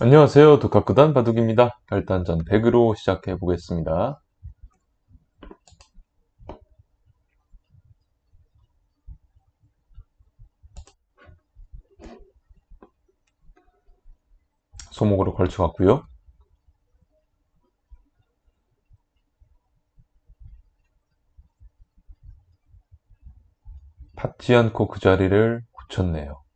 안녕하세요. 독학구단 바둑입니다. 일단 전 100으로 시작해 보겠습니다. 소목으로 걸쳐갔고요. 받지 않고 그 자리를 고쳤네요.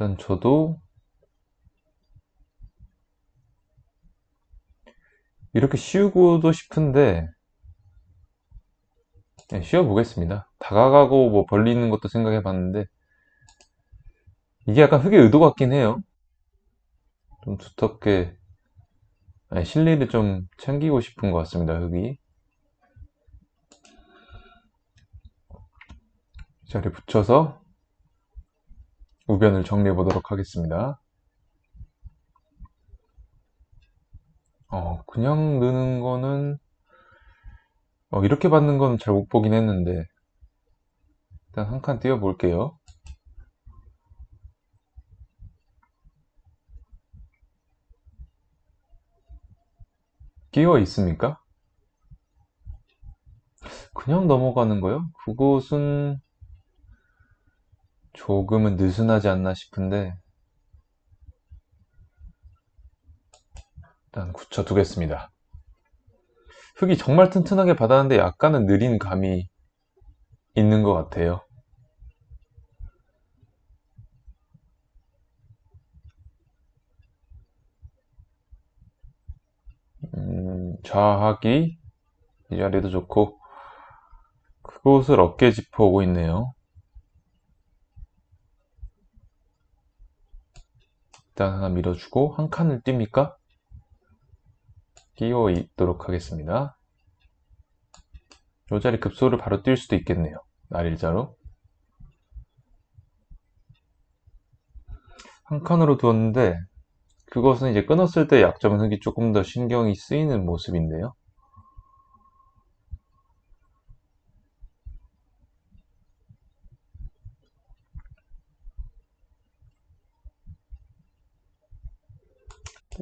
일단 저도 이렇게 씌우고도 싶은데 네, 씌워보겠습니다. 다가가고 뭐 벌리는 것도 생각해 봤는데 이게 약간 흙의 의도 같긴 해요. 좀 두텁게 네, 실리를 좀 챙기고 싶은 것 같습니다. 흙이 이 자리에 붙여서 우변을 정리해 보도록 하겠습니다. 어, 그냥 넣는 거는 어, 이렇게 받는 건 잘 못 보긴 했는데 일단 한 칸 띄워 볼게요. 끼워 있습니까? 그냥 넘어가는 거요? 그곳은 조금은 느슨하지 않나 싶은데 일단 굳혀 두겠습니다. 흙이 정말 튼튼하게 받았는데 약간은 느린 감이 있는 것 같아요. 음, 좌하기 이 자리도 좋고 그곳을 어깨 짚어 오고 있네요. 일단 하나 밀어주고 한 칸을 띱니까? 끼워 있도록 하겠습니다. 이 자리 급소를 바로 뛸 수도 있겠네요. 날 일자로. 한 칸으로 두었는데 그것은 이제 끊었을 때 약점 흙이 조금 더 신경이 쓰이는 모습인데요.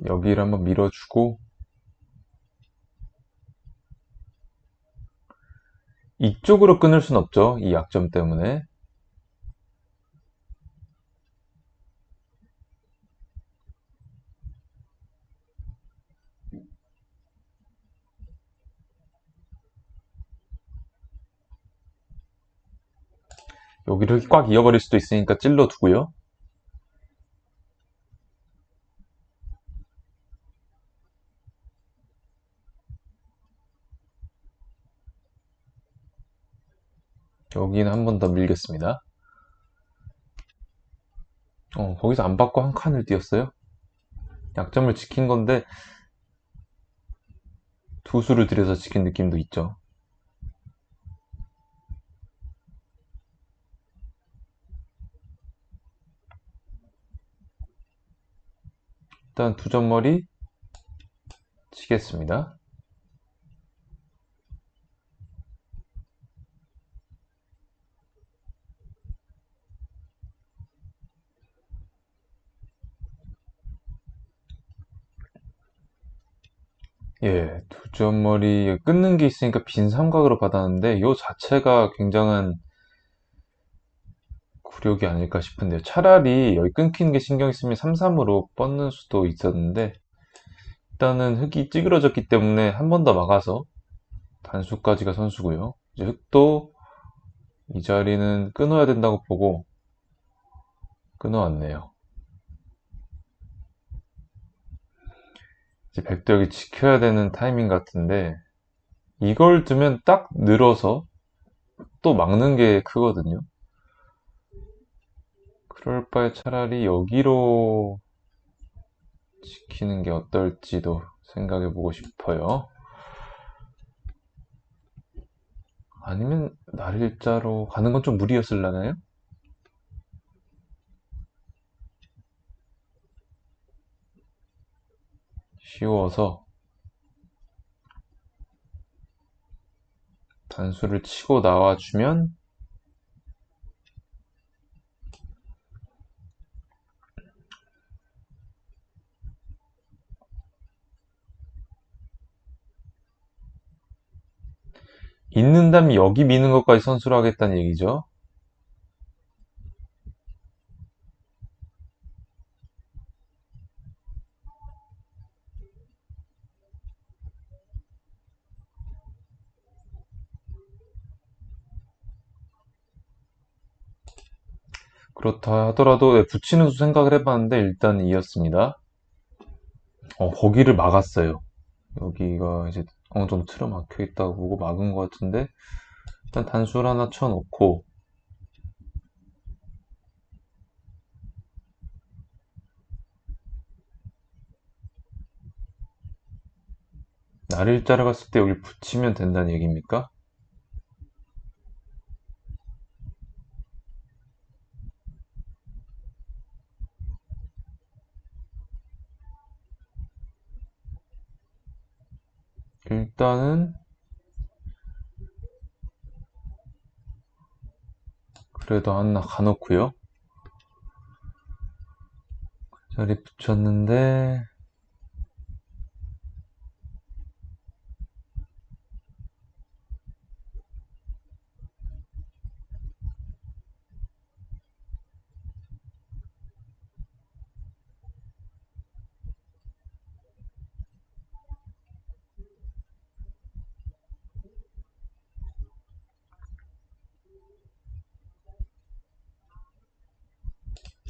여기를 한번 밀어주고 이쪽으로 끊을 순 없죠. 이 약점 때문에. 여기를 꽉 이어버릴 수도 있으니까 찔러 두고요. 여기는 한 번 더 밀겠습니다. 어, 거기서 안 받고 한 칸을 띄었어요. 약점을 지킨 건데 두 수를 들여서 지킨 느낌도 있죠. 일단 두 점머리 치겠습니다. 예, 두 점머리 끊는 게 있으니까 빈 삼각으로 받았는데 이 자체가 굉장한 굴욕이 아닐까 싶은데요. 차라리 여기 끊기는 게 신경 있으면 3-3으로 뻗는 수도 있었는데 일단은 흙이 찌그러졌기 때문에 한 번 더 막아서 단수까지가 선수고요. 이제 흙도 이 자리는 끊어야 된다고 보고 끊어왔네요. 이제 백덕이 지켜야 되는 타이밍 같은데 이걸 두면 딱 늘어서 또 막는 게 크거든요. 그럴 바에 차라리 여기로 지키는 게 어떨지도 생각해 보고 싶어요. 아니면 날일자로 가는 건 좀 무리였을라나요? 쉬워서 단수를 치고 나와주면 있는 담 여기 미는 것까지 선수를 하겠다는 얘기죠. 그렇다 하더라도 네, 붙이는 수 생각을 해봤는데 일단 이었습니다. 어, 거기를 막았어요. 여기가 이제 어느 정도 틀어 막혀 있다고 보고 막은 것 같은데 일단 단수를 하나 쳐놓고 날일자를 갔을 때 여기 붙이면 된다는 얘기입니까? 일단은 그래도 하나 가놓고요. 자리 붙였는데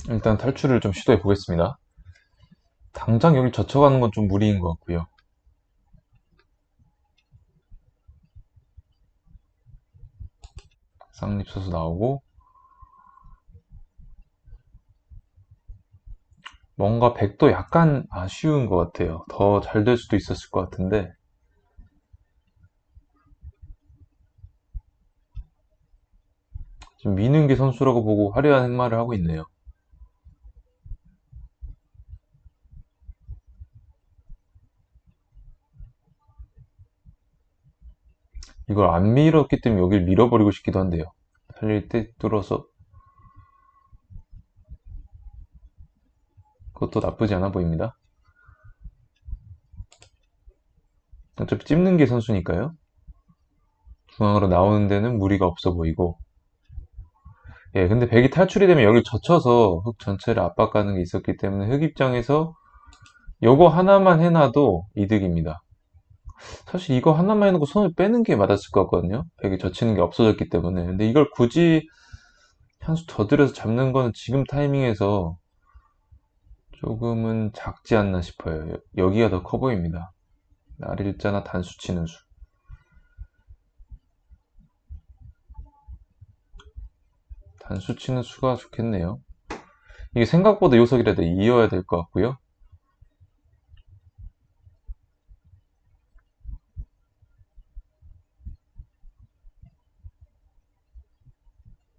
일단 탈출을 좀 시도해 보겠습니다. 당장 여기 젖혀가는 건 좀 무리인 것 같고요. 쌍립서서 나오고 뭔가 백도 약간 아쉬운 것 같아요. 더 잘 될 수도 있었을 것 같은데 지금 미는기 선수라고 보고 화려한 행마를 하고 있네요. 이걸 안 밀었기 때문에 여길 밀어버리고 싶기도 한데요. 살릴 때 뚫어서 그것도 나쁘지 않아 보입니다. 어차피 찝는 게 선수니까요. 중앙으로 나오는 데는 무리가 없어 보이고 예, 근데 백이 탈출이 되면 여기 젖혀서 흙 전체를 압박하는 게 있었기 때문에 흙 입장에서 요거 하나만 해놔도 이득입니다. 사실 이거 하나만 해놓고 손을 빼는 게 맞았을 것 같거든요. 백이 젖히는 게 없어졌기 때문에. 근데 이걸 굳이 한 수 더 들여서 잡는 거는 지금 타이밍에서 조금은 작지 않나 싶어요. 여기가 더 커 보입니다. 날일자나 단수 치는 수. 단수 치는 수가 좋겠네요. 이게 생각보다 요석이라 도 이어야 될 것 같고요.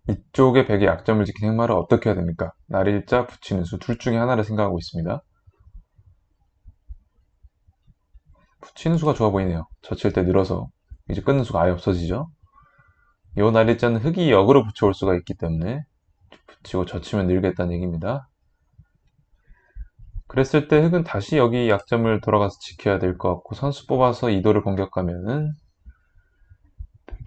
이쪽에 백의 약점을 지킨 행마를 어떻게 해야 됩니까? 날일자, 붙이는 수 둘 중에 하나를 생각하고 있습니다. 붙이는 수가 좋아 보이네요. 젖힐 때 늘어서 이제 끊는 수가 아예 없어지죠. 요 날일자는 흙이 역으로 붙여올 수가 있기 때문에 붙이고 젖히면 늘겠다는 얘기입니다. 그랬을 때 흙은 다시 여기 약점을 돌아가서 지켜야 될 것 같고 선수 뽑아서 이도를 공격하면은 백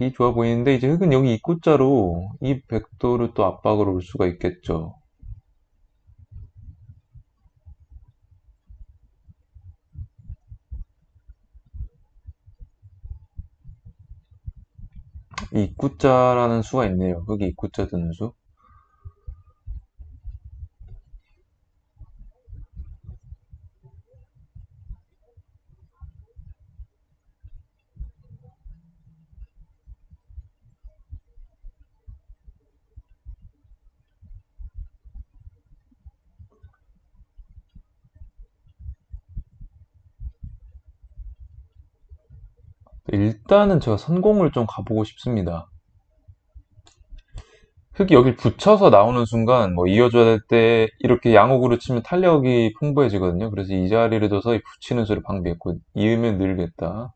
이 좋아 보이는데 이제 흙은 여기 입구자로 이 백도를 또 압박으로 올 수가 있겠죠. 이 입구자라는 수가 있네요. 흙이 입구자 드는 수. 일단은 제가 선공을 좀 가보고 싶습니다. 흙이 여기 붙여서 나오는 순간 뭐 이어줘야 될 때 이렇게 양옥으로 치면 탄력이 풍부해지거든요. 그래서 이 자리를 둬서 이 붙이는 수를 방비했고 이으면 늘겠다.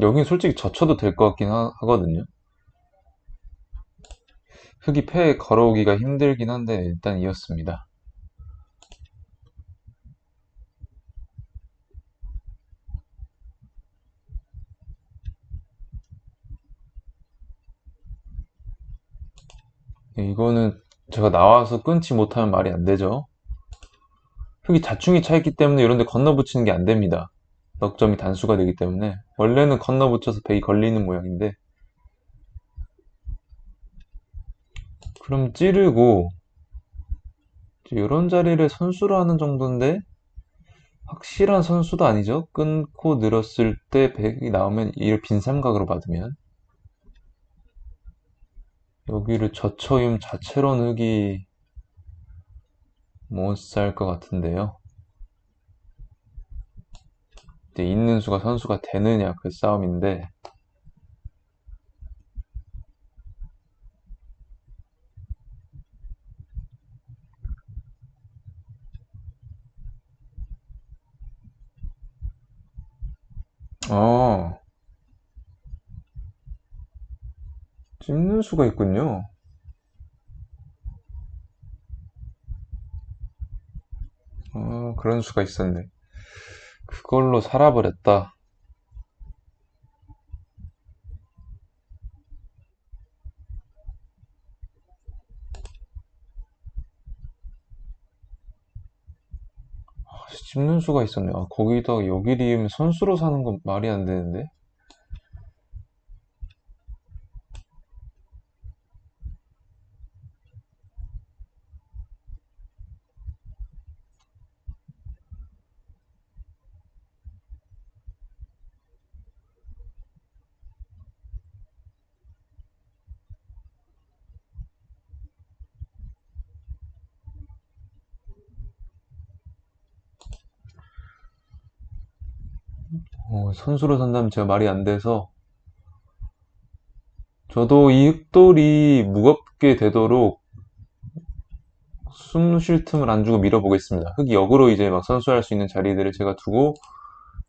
여긴 솔직히 젖혀도 될 것 같긴 하, 거든요 흙이 패에 걸어오기가 힘들긴 한데 일단 이었습니다. 이거는 제가 나와서 끊지 못하면 말이 안 되죠. 흙이 자충이 차있기 때문에 이런데 건너붙이는 게 안 됩니다. 넉점이 단수가 되기 때문에 원래는 건너 붙여서 백이 걸리는 모양인데 그럼 찌르고 이런 자리를 선수로 하는 정도인데 확실한 선수도 아니죠. 끊고 늘었을 때 백이 나오면 이를 빈 삼각으로 받으면 여기를 저처임 자체로는 흙이 못 살 것 같은데요. 있는 수가 선수가 되느냐 그 싸움인데 어 찝는 수가 있군요. 어, 그런 수가 있었네. 그걸로 살아버렸다. 아, 찝는 수가 있었네. 아, 거기다가 여기리면 선수로 사는 건 말이 안 되는데. 어, 선수로 산다면 제가 말이 안 돼서 저도 이 흑돌이 무겁게 되도록 숨 쉴 틈을 안 주고 밀어보겠습니다. 흑이 역으로 이제 막 선수할 수 있는 자리들을 제가 두고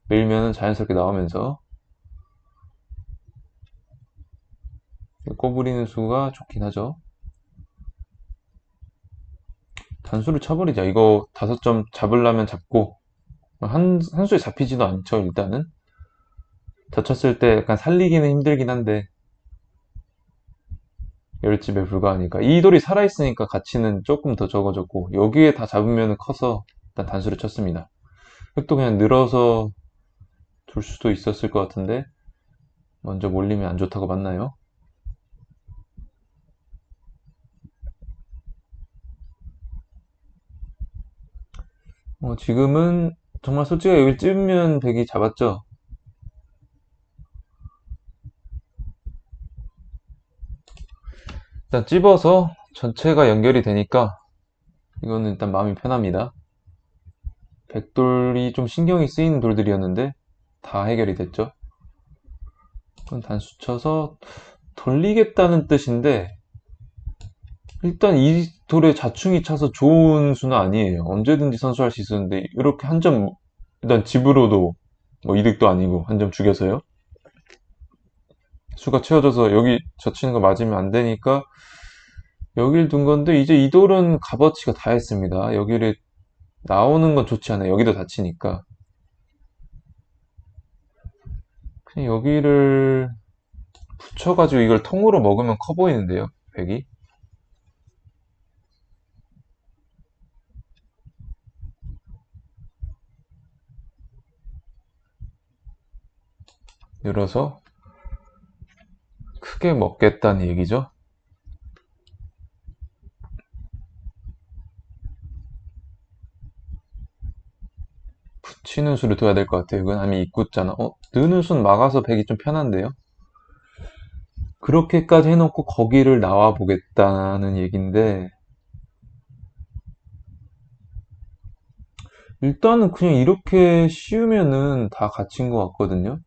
밀면은 자연스럽게 나오면서 꼬부리는 수가 좋긴 하죠. 단수를 쳐버리자. 이거 다섯 점 잡으려면 잡고 한, 한 수에 잡히지도 않죠, 일단은. 다쳤을 때 약간 살리기는 힘들긴 한데, 열집에 불과하니까. 이 돌이 살아있으니까 가치는 조금 더 적어졌고, 여기에 다 잡으면 커서 일단 단수를 쳤습니다. 흙도 그냥 늘어서 둘 수도 있었을 것 같은데, 먼저 몰리면 안 좋다고 맞나요? 어, 지금은 정말 솔직히 여기 찝으면 백이 잡았죠? 일단 찝어서 전체가 연결이 되니까 이거는 일단 마음이 편합니다. 백돌이 좀 신경이 쓰이는 돌들이었는데 다 해결이 됐죠. 단수 쳐서 돌리겠다는 뜻인데 일단 이 돌에 자충이 차서 좋은 수는 아니에요. 언제든지 선수할 수 있었는데 이렇게 한 점 일단 집으로도 뭐 이득도 아니고 한 점 죽여서요. 수가 채워져서 여기 젖히는 거 맞으면 안 되니까 여길 둔 건데 이제 이 돌은 값어치가 다 했습니다. 여기를 나오는 건 좋지 않아요. 여기도 다치니까. 그냥 여기를 붙여가지고 이걸 통으로 먹으면 커 보이는데요. 백이. 늘어서 크게 먹겠다는 얘기죠. 붙이는 수를 둬야 될 것 같아요. 이건 아니 입구잖아. 어, 느는 순 막아서 백이 좀 편한데요. 그렇게까지 해놓고 거기를 나와 보겠다는 얘기인데 일단은 그냥 이렇게 씌우면은 다 갇힌 것 같거든요.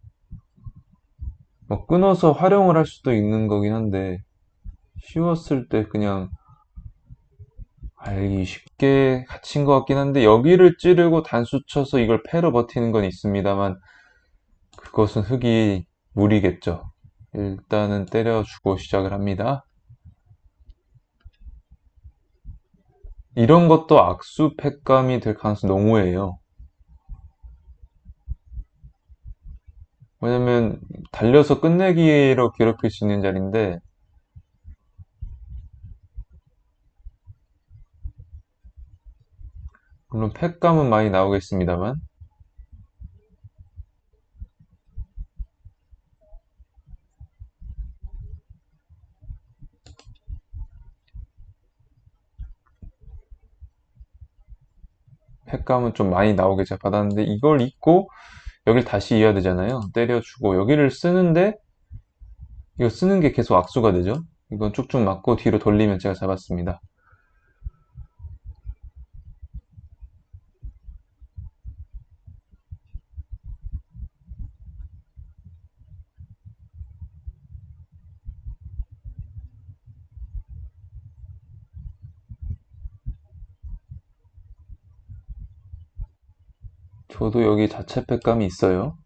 뭐 끊어서 활용을 할 수도 있는 거긴 한데 씌웠을 때 그냥 알기 쉽게 갇힌 것 같긴 한데 여기를 찌르고 단수 쳐서 이걸 패로 버티는 건 있습니다만 그것은 흙이 무리겠죠. 일단은 때려주고 시작을 합니다. 이런 것도 악수 팩감이 될 가능성이 너무해요. 왜냐면 달려서 끝내기로 괴롭힐 수 있는 자리인데 물론 팩감은 많이 나오겠습니다만. 팩감은 좀 많이 나오게 제가 받았는데 이걸 입고 여길 다시 이어야 되잖아요. 때려주고 여기를 쓰는데 이거 쓰는 게 계속 악수가 되죠. 이건 쭉쭉 맞고 뒤로 돌리면 제가 잡았습니다. 저도 여기 자체 팩감이 있어요.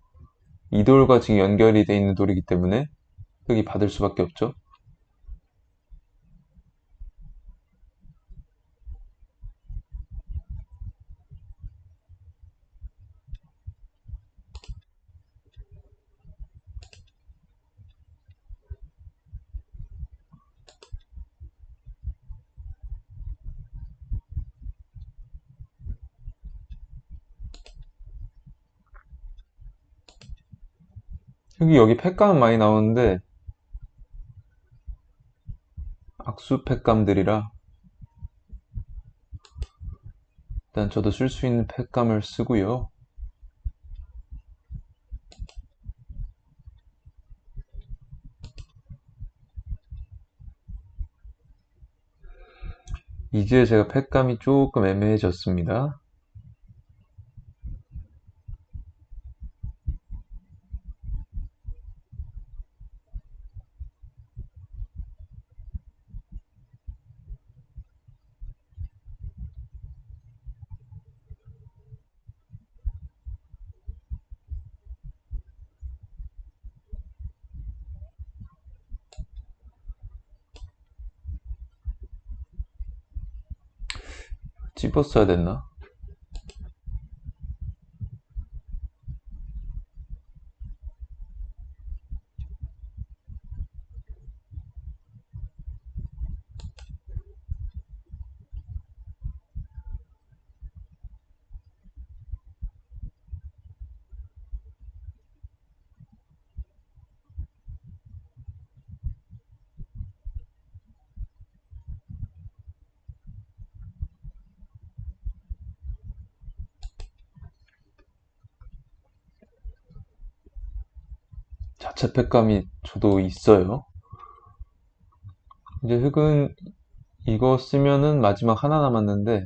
이 돌과 지금 연결이 돼 있는 돌이기 때문에 흙이 받을 수밖에 없죠. 흙이 여기 팩감은 많이 나오는데 악수 팩감들이라 일단 저도 쓸 수 있는 팩감을 쓰고요. 이제 제가 팩감이 조금 애매해졌습니다. 찝었어야 됐나? 자체 팩감이 저도 있어요. 이제 흙은 이거 쓰면은 마지막 하나 남았는데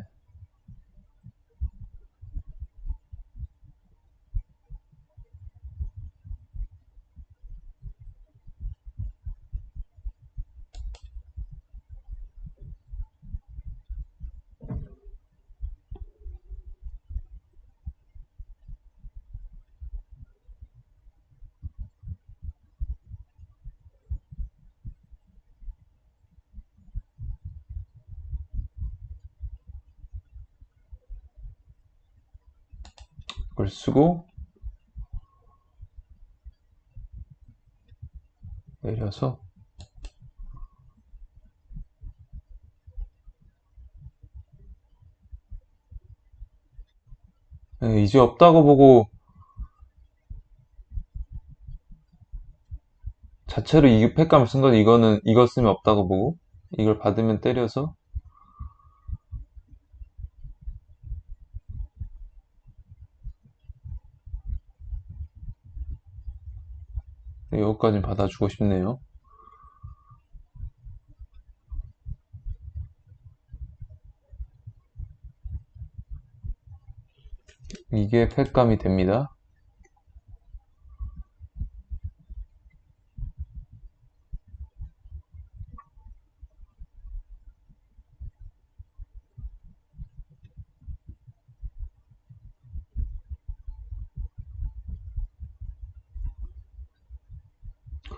이걸 쓰고 내려서 네, 이제 없다고 보고 자체로 이 팩감을 쓴건 이거는 이거 쓰면 없다고 보고 이걸 받으면 때려서 이거까지 받아주고 싶네요. 이게 팩감이 됩니다.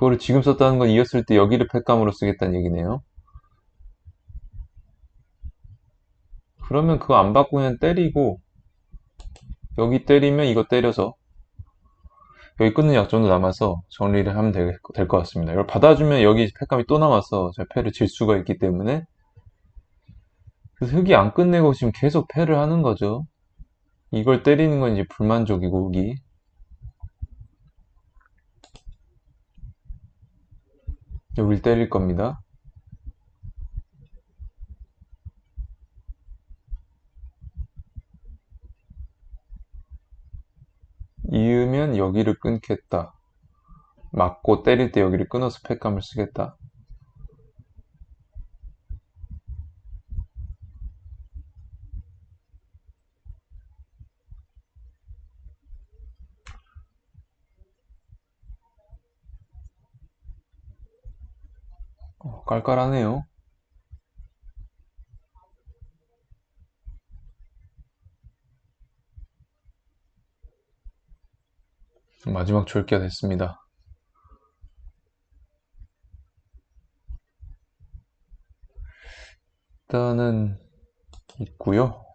그거를 지금 썼다는 건 이었을 때 여기를 팩감으로 쓰겠다는 얘기네요. 그러면 그거 안 그냥 때리고 여기 때리면 이거 때려서 여기 끊는 약점도 남아서 정리를 하면 될 것 같습니다. 이걸 받아주면 여기 팩감이 또 남아서 제가 패를 질 수가 있기 때문에 그래서 흑이 안 끝내고 지금 계속 패를 하는 거죠. 이걸 때리는 건 이제 불만족이고 흑이 여길 때릴 겁니다. 이으면 여기를 끊겠다. 맞고 때릴 때 여기를 끊어서 팩감을 쓰겠다. 어, 깔깔하네요. 마지막 줄기가 됐습니다. 일단은 있고요.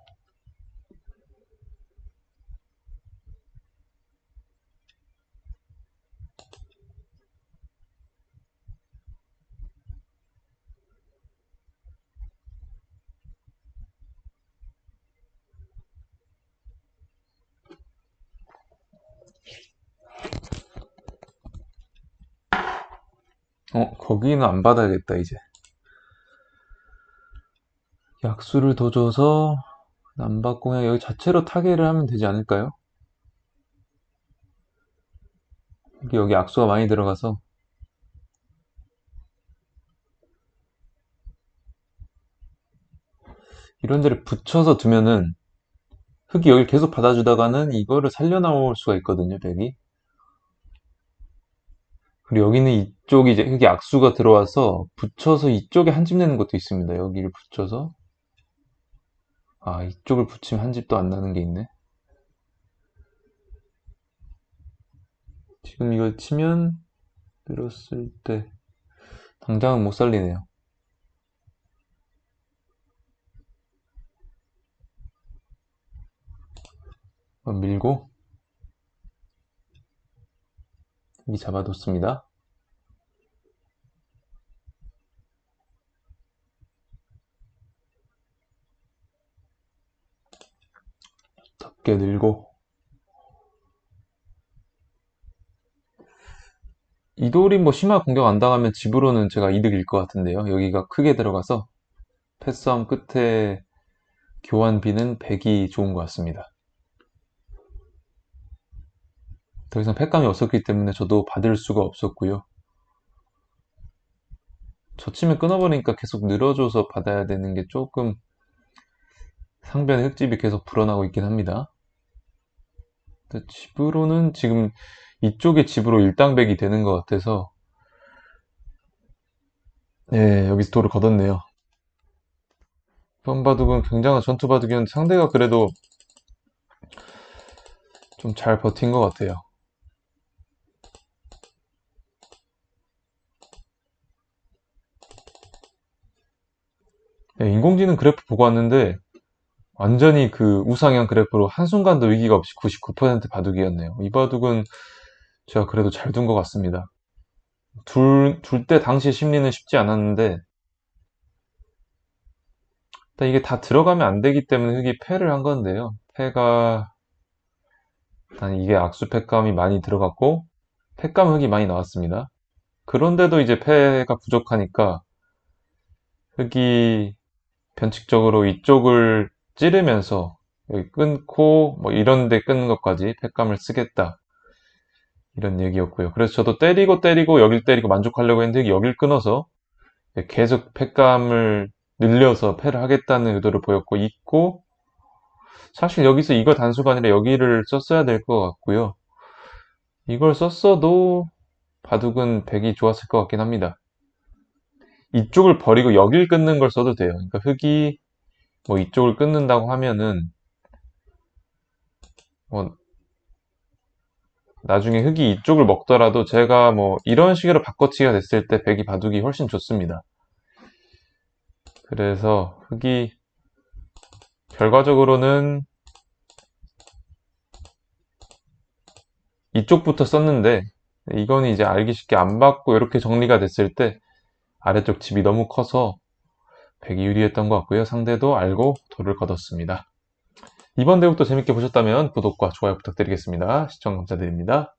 어, 거기는 안 받아야겠다, 이제. 약수를 더 줘서 안 받고 그냥 여기 자체로 타개를 하면 되지 않을까요? 여기 약수가 많이 들어가서 이런 데를 붙여서 두면은 흙이 여기 계속 받아주다가는 이거를 살려나올 수가 있거든요, 백이. 그리고 여기는 이쪽이 이제 흙이 악수가 들어와서 붙여서 이쪽에 한 집 내는 것도 있습니다. 여기를 붙여서 아 이쪽을 붙이면 한 집도 안 나는 게 있네. 지금 이걸 치면 늘었을 때 당장은 못 살리네요. 밀고 여기 잡아뒀습니다. 덮개 늘고 이돌이 뭐 심화 공격 안 당하면 집으로는 제가 이득일 것 같은데요. 여기가 크게 들어가서 패싸움 끝에 교환비는 100이 좋은 것 같습니다. 더 이상 팩감이 없었기 때문에 저도 받을 수가 없었고요. 저침에 끊어버리니까 계속 늘어줘서 받아야 되는 게 조금 상변의 흙집이 계속 불어나고 있긴 합니다. 집으로는 지금 이쪽에 집으로 일당백이 되는 것 같아서 네, 여기서 돌을 걷었네요. 이번 바둑은 굉장한 전투 바둑이었는데 상대가 그래도 좀 잘 버틴 것 같아요. 네, 인공지능 그래프 보고 왔는데 완전히 그 우상향 그래프로 한순간도 위기가 없이 99% 바둑이었네요. 이 바둑은 제가 그래도 잘 둔 것 같습니다. 둘, 둘 때 당시 심리는 쉽지 않았는데 일단 이게 다 들어가면 안 되기 때문에 흑이 패를 한 건데요. 패가 일단 이게 악수 패감이 많이 들어갔고 패감 흑이 많이 나왔습니다. 그런데도 이제 패가 부족하니까 흑이 변칙적으로 이쪽을 찌르면서 여기 끊고 뭐 이런 데 끊는 것까지 팩감을 쓰겠다. 이런 얘기였고요. 그래서 저도 때리고 때리고 여길 때리고 만족하려고 했는데 여길 끊어서 계속 팩감을 늘려서 패를 하겠다는 의도를 보였고 있고 사실 여기서 이거 단수가 아니라 여기를 썼어야 될 것 같고요. 이걸 썼어도 바둑은 100이 좋았을 것 같긴 합니다 이쪽을 버리고 여길 끊는 걸 써도 돼요. 그러니까 흙이 뭐 이쪽을 끊는다고 하면은 뭐 나중에 흑이 이쪽을 먹더라도 제가 뭐 이런 식으로 바꿔치기가 됐을 때 백이 바둑이 훨씬 좋습니다. 그래서 흑이 결과적으로는 이쪽부터 썼는데 이거는 이제 알기 쉽게 안 받고 이렇게 정리가 됐을 때 아래쪽 집이 너무 커서 백이 유리했던 것 같고요. 상대도 알고 돌을 거뒀습니다. 이번 대국도 재밌게 보셨다면 구독과 좋아요 부탁드리겠습니다. 시청 감사드립니다.